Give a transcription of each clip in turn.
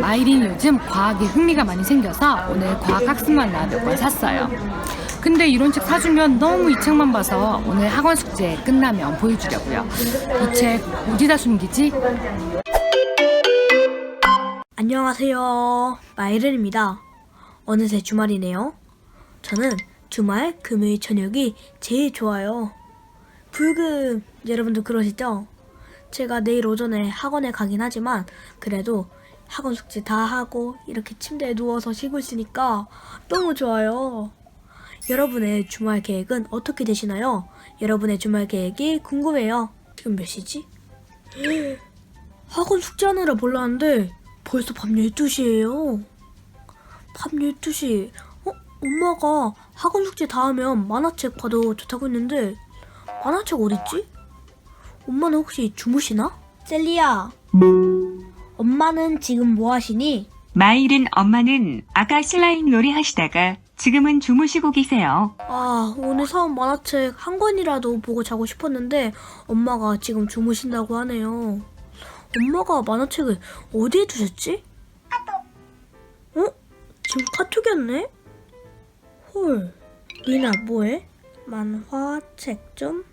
마이린 요즘 과학에 흥미가 많이 생겨서 오늘 과학 학습만 나 몇 권 샀어요. 근데 이런 책 사주면 너무 이 책만 봐서 오늘 학원 숙제 끝나면 보여주려고요. 이 책 어디다 숨기지? 안녕하세요. 마이른입니다. 어느새 주말이네요. 저는 주말 금요일 저녁이 제일 좋아요. 불금 여러분도 그러시죠? 제가 내일 오전에 학원에 가긴 하지만 그래도 학원 숙제 다 하고 이렇게 침대에 누워서 쉬고 있으니까 너무 좋아요. 여러분의 주말 계획은 어떻게 되시나요? 여러분의 주말 계획이 궁금해요. 지금 몇 시지? 학원 숙제하느라 몰랐는데 벌써 밤 12시예요. 밤 12시. 어? 엄마가 학원 숙제 다 하면 만화책 봐도 좋다고 했는데 만화책 어딨지? 엄마는 혹시 주무시나? 셀리야. 엄마는 지금 뭐 하시니? 마일은 엄마는 아까 슬라임 놀이 하시다가 지금은 주무시고 계세요. 아, 오늘 사온 만화책 한 권이라도 보고 자고 싶었는데 엄마가 지금 주무신다고 하네요. 엄마가 만화책을 어디에 두셨지? 어? 지금 카톡이었네? 헐. 리나 뭐해? 만화책 좀?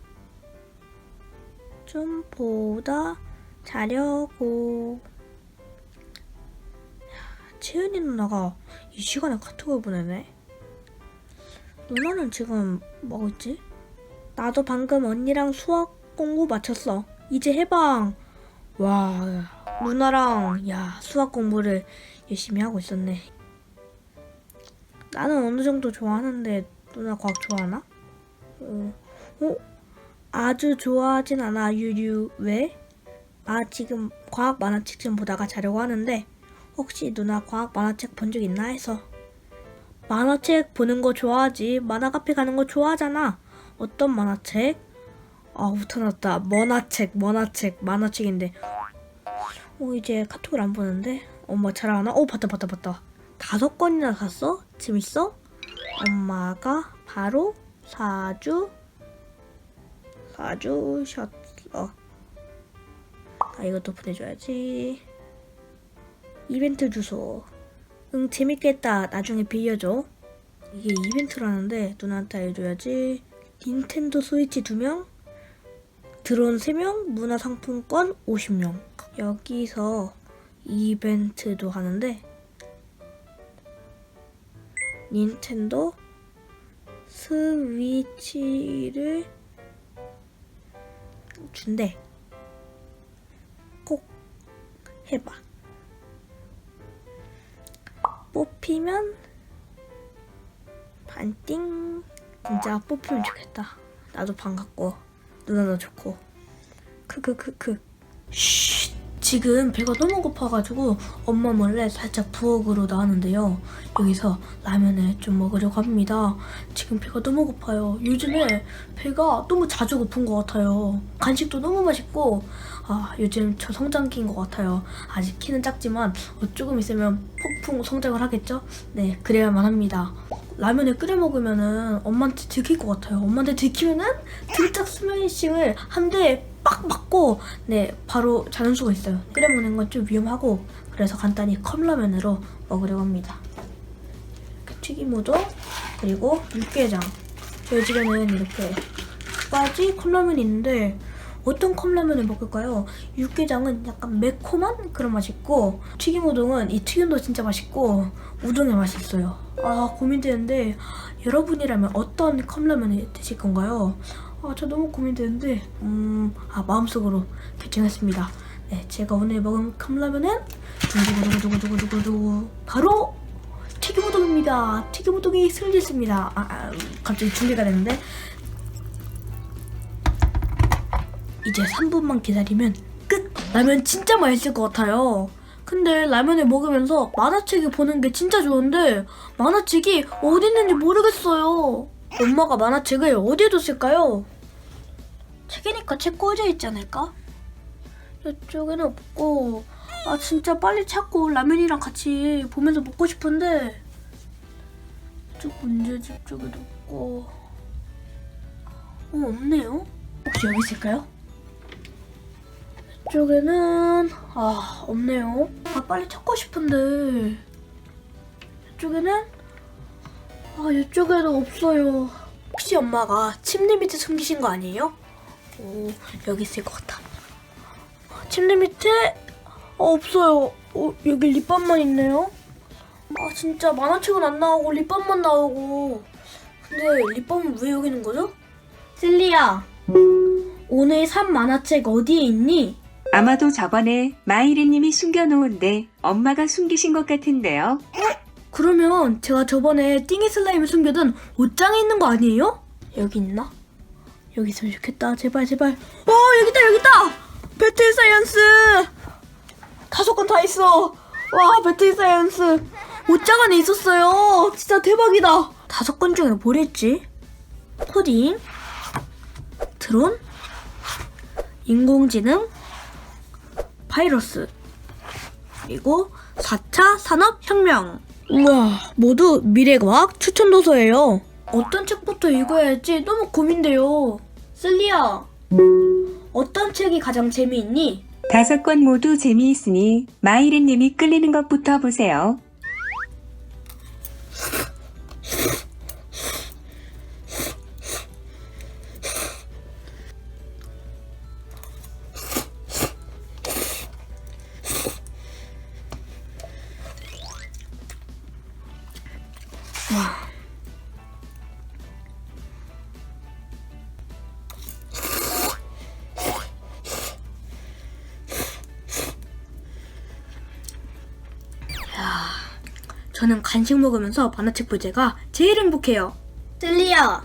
좀 보다 자려고. 야, 채은이 누나가 이 시간에 카톡을 보내네? 누나는 지금 뭐 있지? 나도 방금 언니랑 수학 공부 마쳤어. 이제 해방. 와, 누나랑 야 수학 공부를 열심히 하고 있었네. 나는 어느 정도 좋아하는데 누나 과학 좋아하나? 어, 어? 아주 좋아하진 않아 유유 왜? 아 지금 과학 만화책 좀 보다가 자려고 하는데 혹시 누나 과학 만화책 본 적 있나 해서 만화책 보는 거 좋아하지. 만화 카페 가는 거 좋아하잖아. 어떤 만화책? 아, 웃어났다. 만화책, 만화책, 만화책인데. 어, 이제 카톡을 안 보는데? 엄마 잘 아나? 어, 봤다, 봤다, 봤다. 다섯 권이나 샀어? 재밌어? 엄마가 바로 사주, 사주셨어. 아, 이것도 보내줘야지. 이벤트 주소. 응 재밌겠다. 나중에 빌려줘. 이게 이벤트라는데 누나한테 알려줘야지. 닌텐도 스위치 2명 드론 3명 문화상품권 50명. 여기서 이벤트도 하는데 닌텐도 스위치를 준대. 꼭 해봐 뽑히면 반띵. 진짜 뽑히면 좋겠다. 나도 반갑고. 누나도 좋고. 크크크크. 쉿 지금 배가 너무 고파가지고 엄마 몰래 살짝 부엌으로 나왔는데요. 여기서 라면을 좀 먹으려고 합니다. 지금 배가 너무 고파요. 요즘에 배가 너무 자주 고픈 것 같아요. 간식도 너무 맛있고 아 요즘 저 성장기인 것 같아요. 아직 키는 작지만 어, 조금 있으면 폭풍 성장을 하겠죠? 네 그래야만 합니다. 라면을 끓여 먹으면은 엄마한테 들킬 것 같아요. 엄마한테 들키면은 들짝 스매싱을 한대 빡 맞고 네 바로 자는 수가 있어요 끓여 먹는 건 좀 위험하고 그래서 간단히 컵라면으로 먹으려고 합니다 튀김우동 그리고 육개장 저희 집에는 이렇게 두 가지 컵라면이 있는데 어떤 컵라면을 먹을까요? 육개장은 약간 매콤한 그런 맛이 있고 튀김 우동은 이 튀김도 진짜 맛있고 우동의 맛이 있어요 아 고민되는데 여러분이라면 어떤 컵라면을 드실 건가요? 아 저 너무 고민되는데 음 아 마음속으로 결정했습니다 네 제가 오늘 먹은 컵라면은 두구두구두구두구두구두구 바로 튀김우동입니다 튀김우동이 승리했습니다 아, 아 갑자기 준비가 됐는데 이제 3분만 기다리면 끝! 라면 진짜 맛있을 것 같아요. 근데 라면을 먹으면서 만화책을 보는 게 진짜 좋은데 만화책이 어디 있는지 모르겠어요. 엄마가 만화책을 어디에 뒀을까요? 책이니까 책 꽂아 있지 않을까? 이쪽에는 없고 아 진짜 빨리 찾고 라면이랑 같이 보면서 먹고 싶은데 이쪽 문제집 쪽에도 없고 어 없네요? 혹시 여기 있을까요? 이쪽에는 아 없네요. 아 빨리 찾고 싶은데 이쪽에는 아 이쪽에도 없어요. 혹시 엄마가 침대 밑에 숨기신 거 아니에요? 오 여기 있을 것 같아. 침대 밑에 어, 없어요. 어, 여기 립밤만 있네요. 아 진짜 만화책은 안 나오고 립밤만 나오고 근데 립밤은 왜 여기 있는 거죠? 실리야 오늘 산 만화책 어디에 있니? 아마도 저번에 마이리님이 숨겨놓은데 엄마가 숨기신 것 같은데요. 그러면 제가 저번에 띵이 슬라임을 숨겨둔 옷장에 있는 거 아니에요? 여기 있나? 여기 있으면 좋겠다. 제발 제발. 어 여기 있다 여기 있다! 배틀 사이언스! 다섯 권다 있어! 와 배틀 사이언스! 옷장 안에 있었어요! 진짜 대박이다! 다섯 권 중에 뭐랬지? 코딩? 드론? 인공지능? 바이러스? 그리고 4차 산업혁명. 우와, 모두 미래과학 추천 도서예요. 어떤 책부터 읽어야 할지 너무 고민돼요. 슬리야, 어떤 책이 가장 재미있니? 다섯 권 모두 재미있으니 마이리님이 끌리는 것부터 보세요. 저는 간식 먹으면서 만화책 볼 때가 제일 행복해요. 슬리야,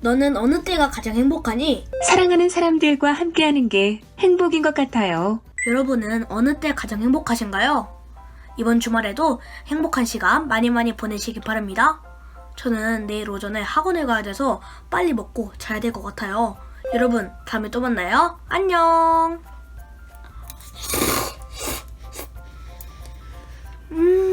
너는 어느 때가 가장 행복하니? 사랑하는 사람들과 함께하는 게 행복인 것 같아요. 여러분은 어느 때 가장 행복하신가요? 이번 주말에도 행복한 시간 많이 많이 보내시기 바랍니다. 저는 내일 오전에 학원에 가야 돼서 빨리 먹고 자야 될 것 같아요. 여러분, 다음에 또 만나요. 안녕! 음,